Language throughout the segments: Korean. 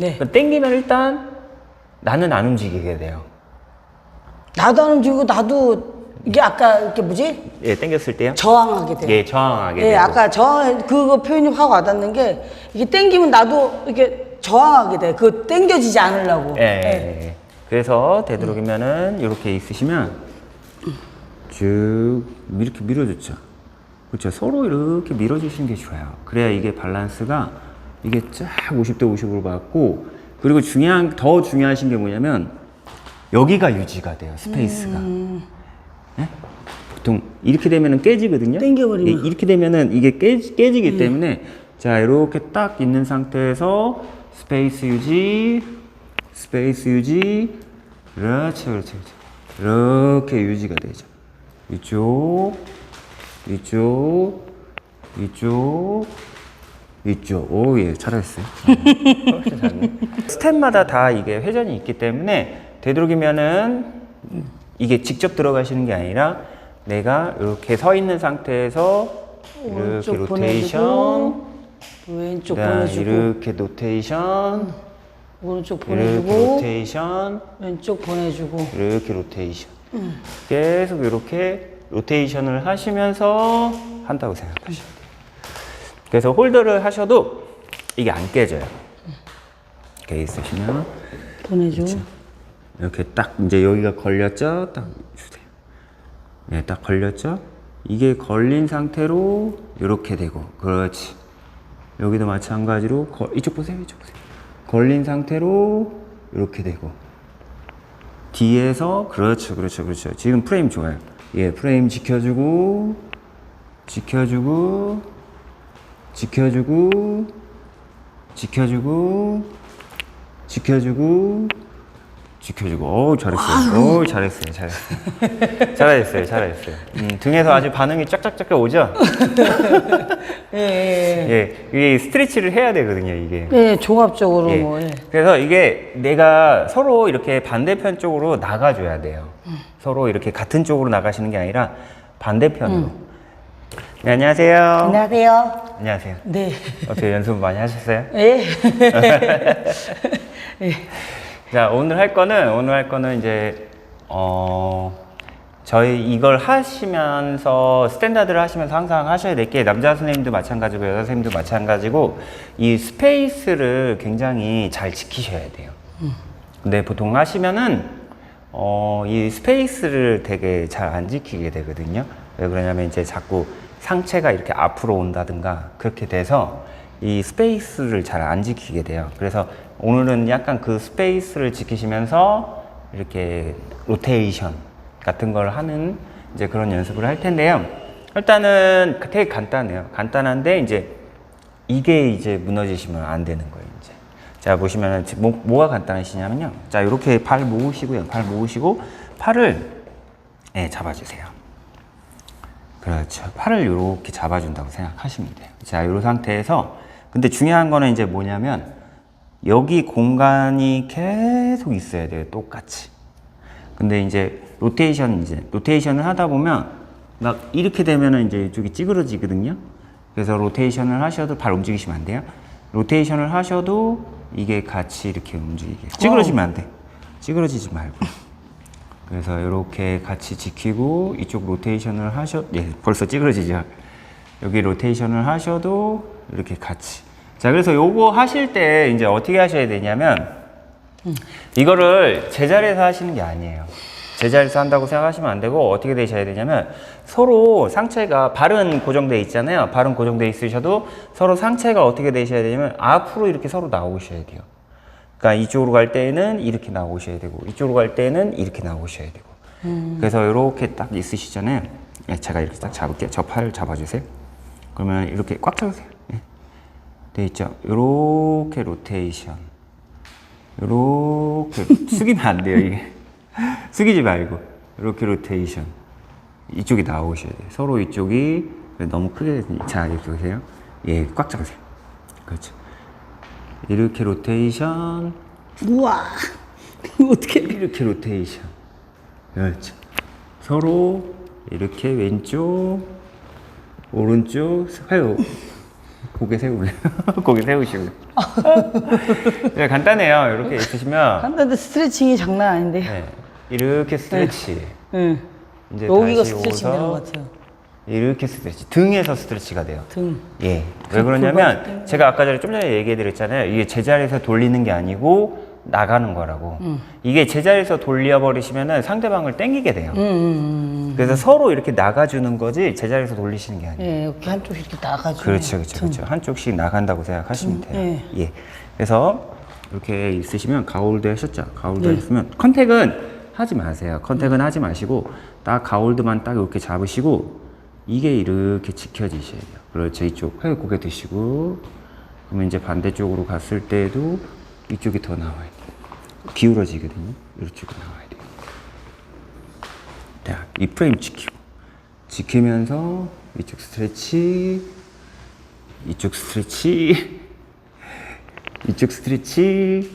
네. 그러니까 땡기면 일단 나는 안 움직이게 돼요. 나도 안 움직이고 나도 이게 아까 이게 뭐지? 예, 땡겼을 때요. 저항하게 돼. 예, 저항하게 예, 되고. 아까 저항 그거 표현이 확 와닿는 게 이게 땡기면 나도 이렇게 저항하게 돼. 그 땡겨지지 않으려고. 예, 예, 예. 그래서 되도록이면은 이렇게 있으시면 쭉 이렇게 밀어줬죠. 그렇죠. 서로 이렇게 밀어주시는 게 좋아요. 그래야 이게 밸런스가 이게 쫙 50대 50으로 받고 그리고 중요한 더 중요하신 게 뭐냐면 여기가 유지가 돼요. 스페이스가. 예? 보통 이렇게 되면은 깨지거든요. 땡겨버리면. 예, 이렇게 되면은 이게 깨지, 깨지기 때문에 자 이렇게 딱 있는 상태에서 스페이스 유지, 스페이스 유지, 그렇죠, 그렇죠, 그렇죠. 이렇게 유지가 되죠. 이쪽, 이쪽, 이쪽, 이쪽. 오, 예, 훨씬 잘하네. 스텝마다 다 이게 회전이 있기 때문에 되도록이면은 이게 직접 들어가시는 게 아니라 내가 이렇게 서 있는 상태에서 이렇게 오른쪽 로테이션, 보내주고 왼쪽 그다음 보내주고 이렇게 로테이션, 오른쪽 이렇게 보내주고 로테이션, 왼쪽 보내주고 이렇게 로테이션. 계속 이렇게 로테이션을 하시면서 한다고 생각하시면 돼요. 그래서 홀더를 하셔도 이게 안 깨져요. 이렇게 있으시면 보내주고 그렇죠. 이렇게 딱 이제 여기가 걸렸죠? 딱 주세요. 네, 딱 걸렸죠? 이게 걸린 상태로 이렇게 되고, 그렇지. 여기도 마찬가지로 거- 이쪽 보세요, 이쪽 보세요. 걸린 상태로 이렇게 되고, 뒤에서 그렇죠, 그렇죠, 그렇죠. 지금 프레임 좋아요. 예, 프레임 지켜주고, 지켜주고, 지켜주고, 지켜주고, 지켜주고, 지켜주고. 오, 잘했어요. 오, 잘했어요, 잘했어요. 잘하셨어요, 잘하셨어요. 음, 등에서 아주 반응이 쫙쫙쫙 오죠? 예, 예, 예, 이게 스트레치를 해야 되거든요, 이게. 예. 예, 종합적으로 예. 뭐 예. 그래서 이게 내가 서로 이렇게 반대편 쪽으로 나가줘야 돼요. 서로 이렇게 같은 쪽으로 나가시는 게 아니라 반대편으로. 네, 안녕하세요. 안녕하세요. 안녕하세요. 네. 어떻게 연습 많이 하셨어요? 예. 자, 오늘 할 거는, 오늘 할 거는 이제, 어, 저희 이걸 하시면서, 스탠다드를 하시면서 항상 하셔야 될 게, 남자 선생님도 마찬가지고, 여자 선생님도 마찬가지고, 이 스페이스를 굉장히 잘 지키셔야 돼요. 근데 보통 하시면은, 어, 이 스페이스를 되게 잘 안 지키게 되거든요. 왜 그러냐면 이제 자꾸 상체가 이렇게 앞으로 온다든가, 그렇게 돼서 이 스페이스를 잘 안 지키게 돼요. 그래서 오늘은 약간 그 스페이스를 지키시면서 이렇게 로테이션 같은 걸 하는 이제 그런 연습을 할 텐데요. 일단은 되게 간단해요. 간단한데 이제 이게 이제 무너지시면 안 되는 거예요, 이제. 자, 보시면은 뭐, 뭐가 간단하시냐면요. 자, 이렇게 발 모으시고요. 발 모으시고 팔을 예, 잡아주세요. 그렇죠. 팔을 이렇게 잡아준다고 생각하시면 돼요. 자, 이 상태에서 근데 중요한 거는 이제 뭐냐면 여기 공간이 계속 있어야 돼요. 똑같이. 근데 이제 로테이션 이제 로테이션을 하다 보면 막 이렇게 되면은 이제 이쪽이 찌그러지거든요. 그래서 로테이션을 하셔도 발 움직이시면 안 돼요. 로테이션을 하셔도 이게 같이 이렇게 움직이게. 찌그러지면 안 돼. 찌그러지지 말고. 그래서 이렇게 같이 지키고 이쪽 로테이션을 하셔 예 벌써 찌그러지죠? 여기 로테이션을 하셔도 이렇게 같이. 자 그래서 요거 하실 때 이제 어떻게 하셔야 되냐면 이거를 제자리에서 하시는 게 아니에요. 제자리에서 한다고 생각하시면 안 되고 어떻게 되셔야 되냐면 서로 상체가 발은 고정돼 있잖아요. 발은 고정돼 있으셔도 서로 상체가 어떻게 되셔야 되냐면 앞으로 이렇게 서로 나오셔야 돼요 그러니까 이쪽으로 갈 때는 이렇게 나오셔야 되고 이쪽으로 갈 때는 이렇게 나오셔야 되고. 그래서 이렇게 딱 있으시잖아요. 예, 제가 이렇게 딱 잡을게요. 저 팔을 잡아주세요. 그러면 이렇게 꽉 잡으세요. 예. 돼 있죠? 이렇게 로테이션. 이렇게. 숙이면 안 돼요 이게. 숙이지 말고. 이렇게 로테이션. 이쪽이 나오셔야 돼요. 서로 이쪽이 너무 크게 됐- 자 이렇게 보세요. 예 꽉 잡으세요. 그렇죠 이렇게 로테이션 우와. 어떻게 이렇게 로테이션 그렇죠 서로 이렇게 왼쪽 오른쪽 해요 고개 세울래? 고개 세우시고. 네, 간단해요. 이렇게 있으시면 한데 스트레칭이 장난 아닌데. 네, 이렇게 스트레치. 응. 이제 여기가 스트레칭 되는 것 같아요. 이렇게 스트레치. 등에서 스트레치가 돼요. 등. 예. 왜 그러냐면 제가 아까 전에 좀 전에 얘기해 드렸잖아요. 이게 제자리에서 돌리는 게 아니고 나가는 거라고. 이게 제자리에서 돌려 버리시면은 상대방을 땡기게 돼요. 음, 음, 그래서 서로 이렇게 나가주는 거지 제자리에서 돌리시는 게 음. 아니에요. 예, 이렇게 한쪽 이렇게 나가지고. 그렇죠, 그렇죠, 그렇죠. 한쪽씩 나간다고 생각하시면 돼요. 네. 예. 그래서 이렇게 있으시면 가홀드 하셨죠? 가홀드 네. 하셨으면 컨택은 하지 마세요. 컨택은 하지 마시고 딱 가홀드만 딱 이렇게 잡으시고 이게 이렇게 지켜지셔야 돼요. 그렇죠. 이쪽 팔 고개 드시고 그러면 이제 반대쪽으로 갔을 때도 이쪽이 더 나와야 돼요. 기울어지거든요. 이쪽으로 나와야 돼요. 자, 이 프레임 지키고 지키면서 이쪽 스트레치 이쪽 스트레치 이쪽 스트레치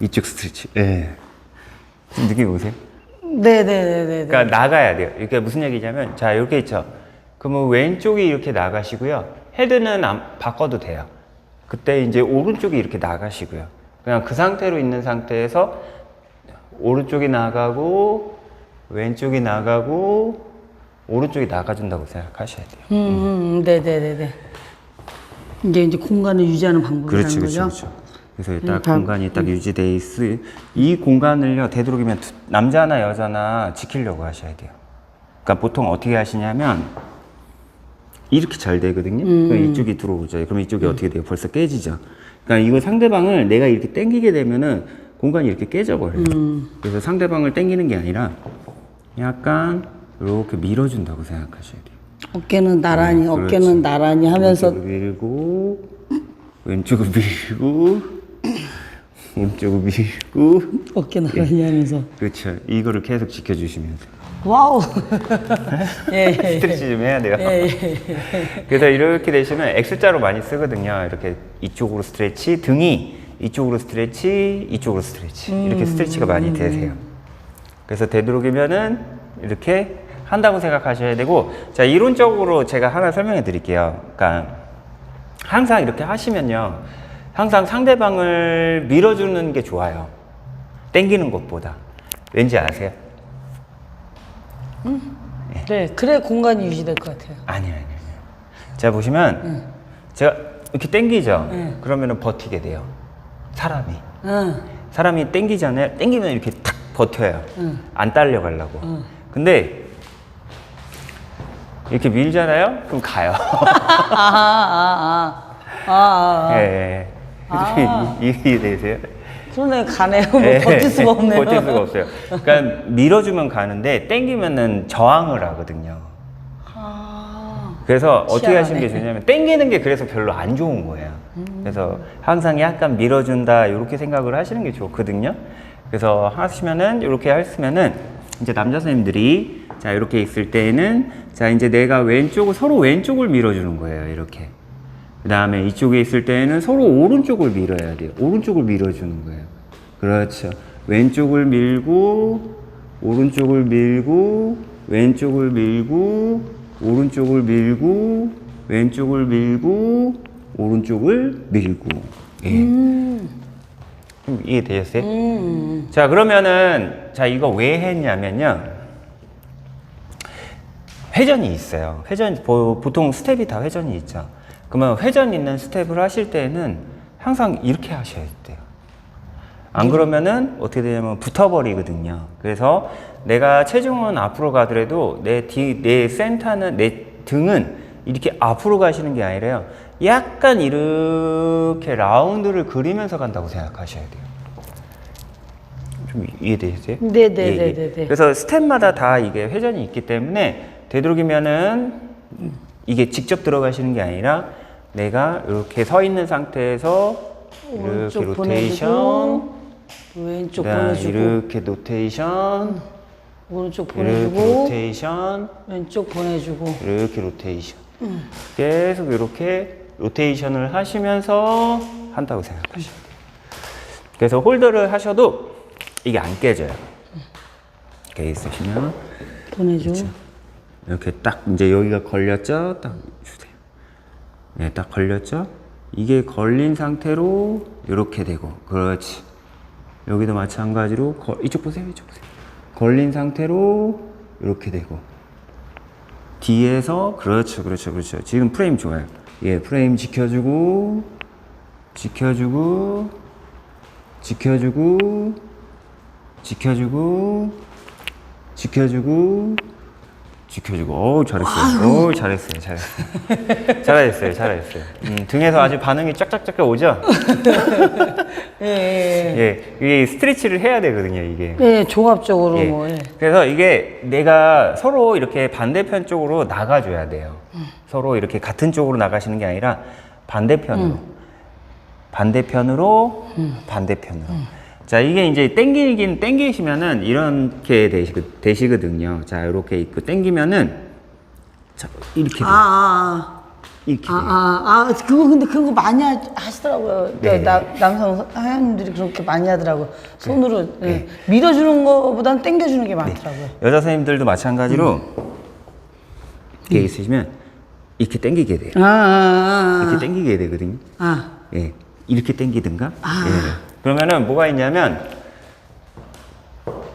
이쪽 스트레치 예 지금 느낌 오세요? 네네네네. 그러니까 나가야 돼요 이게 무슨 얘기냐면 자 이렇게 있죠 그러면 왼쪽이 이렇게 나가시고요 헤드는 안 바꿔도 돼요 그때 이제 오른쪽이 이렇게 나가시고요 그냥 그 상태로 있는 상태에서 오른쪽이 나가고 왼쪽이 나가고 오른쪽이 나가준다고 생각하셔야 돼요 음, 음, 음, 네네네네. 이게 이제 공간을 유지하는 방법이라는 그렇지, 그렇지, 거죠? 그렇죠. 그래서 딱 음, 다- 공간이 딱 유지돼 있을 이 공간을요 되도록이면 두- 남자나 여자나 지키려고 하셔야 돼요. 그러니까 보통 어떻게 하시냐면 이렇게 잘 되거든요. 음. 그럼 이쪽이 들어오죠. 그럼 이쪽이 어떻게 돼요? 벌써 깨지죠. 그러니까 이거 상대방을 내가 이렇게 당기게 되면은 공간이 이렇게 깨져 버려요. 음. 그래서 상대방을 당기는 게 아니라 약간 이렇게 밀어준다고 생각하셔야 돼요. 어깨는 나란히, 네. 어깨는 나란히 하면서 밀고 왼쪽을 밀고 왼쪽을 밀고 어깨 나란히 하면서. 그렇죠. 이거를 계속 지켜주시면. 돼요 와우. 예, 예, 예. 스트레치 좀 해야 돼요. 예, 예. 그래서 이렇게 되시면 X자로 많이 쓰거든요. 이렇게 이쪽으로 스트레치 등이 이쪽으로 스트레치 이쪽으로 스트레치. 이렇게 스트레치가 많이 되세요. 그래서 되도록이면은 이렇게 한다고 생각하셔야 되고 자 이론적으로 제가 하나 설명해 드릴게요. 그러니까 항상 이렇게 하시면요 항상 상대방을 밀어주는 게 좋아요 땡기는 것보다 왠지 아세요? 네, 그래 공간이 유지될 것 같아요. 아니요 아니요 아니요 자 보시면 제가 이렇게 땡기죠 응. 그러면은 버티게 돼요 사람이 응. 사람이 땡기잖아요. 땡기면 이렇게 탁 버텨요. 응. 안 딸려 가려고. 근데 이렇게 밀잖아요. 그럼 가요. 아, 아, 아, 아, 아, 아. 예. 예. 이해 되세요? 그러네 가네요. 뭐 예. 버틸 수가 없네요. 버틸 수가 없어요. 그러니까 밀어주면 가는데 땡기면은 저항을 하거든요. 아, 그래서 어떻게 희한하네. 하시는 게 좋냐면 땡기는 게 그래서 별로 안 좋은 거예요. 그래서 항상 약간 밀어준다 이렇게 생각을 하시는 게 좋거든요. 그래서 하시면은 이렇게 하시면은 이제 남자 선생님들이 자 이렇게 있을 때에는 자 이제 내가 왼쪽을 서로 왼쪽을 밀어주는 거예요. 이렇게. 그 다음에 이쪽에 있을 때에는 서로 오른쪽을 밀어야 돼요. 오른쪽을 밀어주는 거예요. 그렇죠. 왼쪽을 밀고, 오른쪽을 밀고, 왼쪽을 밀고, 오른쪽을 밀고, 왼쪽을 밀고, 오른쪽을 밀고. 예. 좀 이해되셨어요? 음, 자, 그러면은, 자, 이거 왜 했냐면요. 회전이 있어요. 회전, 보- 보통 스텝이 다 회전이 있죠. 그러면 회전 있는 스텝을 하실 때는 항상 이렇게 하셔야 돼요. 안 그러면은 어떻게 되냐면 붙어버리거든요. 그래서 내가 체중은 앞으로 가더라도 내 뒤, 내 센터는, 내 등은 이렇게 앞으로 가시는 게 아니라요. 약간 이렇게 라운드를 그리면서 간다고 생각하셔야 돼요. 좀 이해되세요? 네, 네, 예, 예. 네, 네, 네. 그래서 스텝마다 다 이게 회전이 있기 때문에 되도록이면은 이게 직접 들어가시는 게 아니라 내가 이렇게 서 있는 상태에서 이렇게 오른쪽 로테이션, 보내주고 왼쪽 그다음 보내주고 이렇게 로테이션, 오른쪽 이렇게 보내주고 로테이션, 왼쪽 보내주고 이렇게 로테이션. 계속 이렇게 로테이션을 하시면서 한다고 생각하시면 돼요. 그래서 홀더를 하셔도 이게 안 깨져요. 이렇게 있으시면 보내줘. 이렇게 딱 이제 여기가 걸렸죠? 딱 주세요. 네, 딱 걸렸죠? 이게 걸린 상태로 이렇게 되고, 그렇지. 여기도 마찬가지로 거- 이쪽 보세요, 이쪽 보세요. 걸린 상태로 이렇게 되고, 뒤에서 그렇죠, 그렇죠, 그렇죠. 지금 프레임 좋아요. 예, 프레임 지켜주고, 지켜주고, 지켜주고, 지켜주고, 지켜주고, 지켜주고. 어우 잘했어요. 어우 잘했어요, 잘했어요. 잘하셨어요, 잘하셨어요. 음, 등에서 아주 반응이 쫙쫙쫙 오죠? 예, 예, 예, 이게 스트레치를 해야 되거든요, 이게. 예. 예, 종합적으로 예. 뭐. 예. 그래서 이게 내가 서로 이렇게 반대편 쪽으로 나가줘야 돼요. 서로 이렇게 같은 쪽으로 나가시는 게 아니라 반대편으로. 반대편으로, 반대편으로. 자, 이게 이제 땡기긴 땡기시면은 이렇게 되시, 되시 거든요. 자, 이렇게 있고 땡기면은 자, 이렇게 돼요. 아, 아, 이렇게 아. 아, 아, 그거 근데 그거 많이 하- 하시더라고요. 네. 나, 남성 하연님들이 그렇게 많이 하더라고. 손으로 예. 네. 밀어주는 거보다는 당겨주는 게 많더라고요. 여자 선생님들도 마찬가지로 이렇게 있으시면 이렇게 땡기게 돼요. 아, 아, 아, 이렇게 땡기게 되거든요. 아. 예, 이렇게 땡기든가. 아. 예. 그러면은 뭐가 있냐면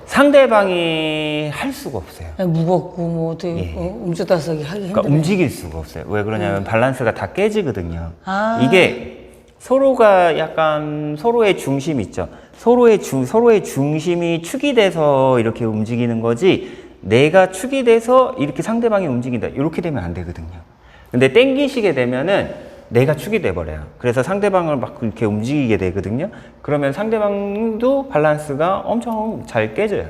상대방이 할 수가 없어요. 아. 무겁고 뭐 어떻게 예. 어, 움찔다쓰기 하기 힘들어. 그러니까 움직일 수가 없어요. 왜 그러냐면 밸런스가 다 깨지거든요. 아. 이게 서로가 약간 서로의 중심 있죠. 서로의 중 서로의 중심이 축이 돼서 이렇게 움직이는 거지. 내가 축이 돼서 이렇게 상대방이 움직인다. 이렇게 되면 안 되거든요. 근데 땡기시게 되면은 내가 축이 돼 버려요. 그래서 상대방을 막 이렇게 움직이게 되거든요. 그러면 상대방도 밸런스가 엄청 잘 깨져요.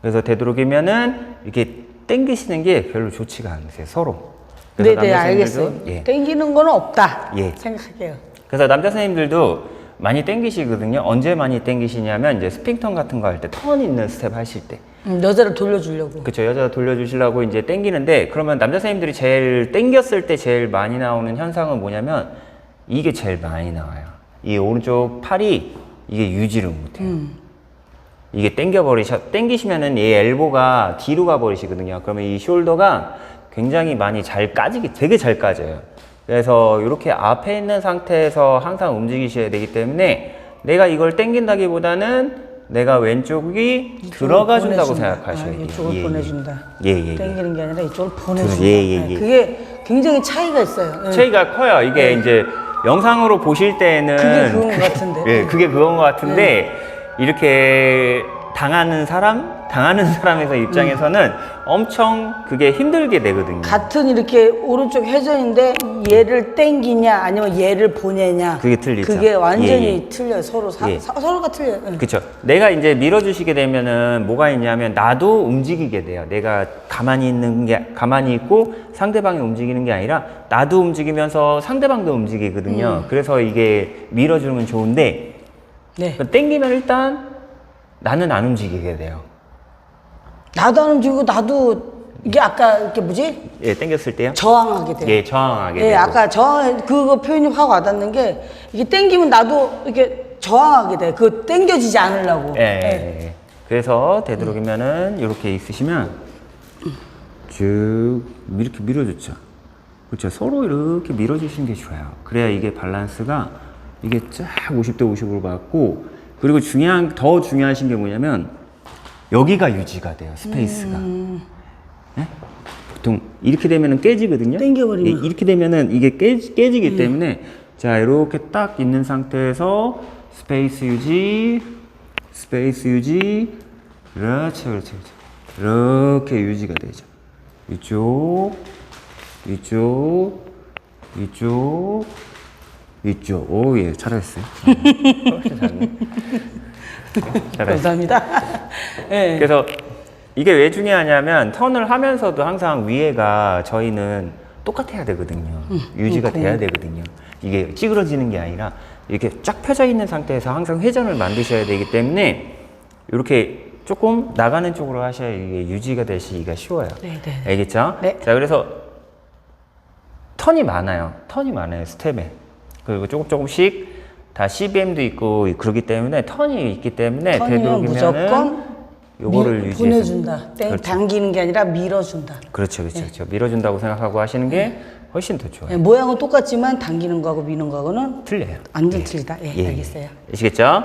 그래서 되도록이면은 이렇게 땡기시는 게 별로 좋지가 않으세요. 서로. 네, 네, 알겠어요. 예. 땡기는 건 없다. 예. 생각할게요. 그래서 남자 선생님들도 많이 땡기시거든요. 언제 많이 땡기시냐면 이제 스핑턴 같은 거 할 때 턴 있는 스텝 하실 때. 음, 여자를 돌려주려고. 그쵸 여자 돌려주시려고 이제 땡기는데 그러면 남자 선생님들이 제일 땡겼을 때 제일 많이 나오는 현상은 뭐냐면 이게 제일 많이 나와요. 이 오른쪽 팔이 이게 유지를 못해요. 음. 이게 땡겨버리셔 땡기시면은 이 엘보가 뒤로 가버리시거든요. 그러면 이 숄더가 굉장히 많이 잘 까지기 되게 잘 까져요. 그래서 이렇게 앞에 있는 상태에서 항상 움직이셔야 되기 때문에 내가 이걸 땡긴다기보다는 내가 왼쪽이 들어가 준다고. 생각하셔야 아, 돼요. 이쪽을 예, 예. 보내준다. 예, 예, 예. 땡기는 게 아니라 이쪽을 보내준다. 예, 예, 네, 예. 그게 굉장히 차이가 있어요. 예. 차이가 커요. 이게 이제 영상으로 보실 때는 그게 그건 것 같은데. 예, 그게 그건 것 같은데 이렇게 당하는 사람, 당하는 사람에서 입장에서는 엄청 그게 힘들게 되거든요. 같은 이렇게 오른쪽 회전인데 얘를 땡기냐 아니면 얘를 보내냐 그게 틀리죠. 그게 완전히 예, 예. 틀려요 서로 사, 예. 사- 서로가 틀려요 예. 그렇죠. 내가 이제 밀어주시게 되면은 뭐가 있냐면 나도 움직이게 돼요. 내가 가만히 있는 게 가만히 있고 상대방이 움직이는 게 아니라 나도 움직이면서 상대방도 움직이거든요. 음. 그래서 이게 밀어주는 건 좋은데 네. 그 땡기면 일단 나는 안 움직이게 돼요. 나도 안 움직이고 나도 이게 아까 이렇게 뭐지 예, 땡겼을 때요. 저항하게 돼요 예, 저항하게 예, 되고. 아까 저항 그거 표현이 확 와닿는 게 이게 땡기면 나도 이렇게 저항하게 돼. 그 땡겨지지 않으려고. 예, 예, 예. 그래서 되도록이면은 이렇게 있으시면 쭉 이렇게 밀어줬죠. 그렇죠. 서로 이렇게 밀어주시는 게 좋아요. 그래야 이게 밸런스가 이게 쫙 50대 50으로 받고 그리고 중요한 더 중요하신 게 뭐냐면 여기가 유지가 돼요. 스페이스가. 예? 보통 이렇게 되면은 깨지거든요. 땡겨버리면. 예, 이렇게 되면은 이게 깨, 깨지기 때문에 자 이렇게 딱 있는 상태에서 스페이스 유지, 스페이스 유지, 그렇죠, 그렇죠, 그렇죠. 이렇게 유지가 되죠. 이쪽, 이쪽, 이쪽, 이쪽. 오, 예, 잘하셨어요. 훨씬 잘했네. 감사합니다. 예. 그래서 이게 왜 중요하냐면 턴을 하면서도 항상 위에가 저희는 똑같아야 되거든요. 유지가 돼야 되거든요. 이게 찌그러지는 게 아니라 이렇게 쫙 펴져 있는 상태에서 항상 회전을 만드셔야 되기 때문에 이렇게 조금 나가는 쪽으로 하셔야 이게 유지가 되시기가 쉬워요. 네, 네. 알겠죠? 네. 자, 그래서 턴이 많아요. 턴이 많아요. 스텝에. 그리고 조금 조금씩 다 CBM도 있고 그러기 때문에 턴이 있기 때문에 턴이면 되도록이면은 무조건 요거를 미- 유지해서 보내준다. 땡, 그렇죠. 당기는 게 아니라 밀어준다. 그렇죠, 그렇죠, 그렇죠. 밀어준다고 생각하고 하시는 게 훨씬 더 좋아요. 예, 모양은 똑같지만 당기는 거하고 미는 거하고는 틀려요. 완전 틀리다. 예, 예. 알겠어요. 아시겠죠?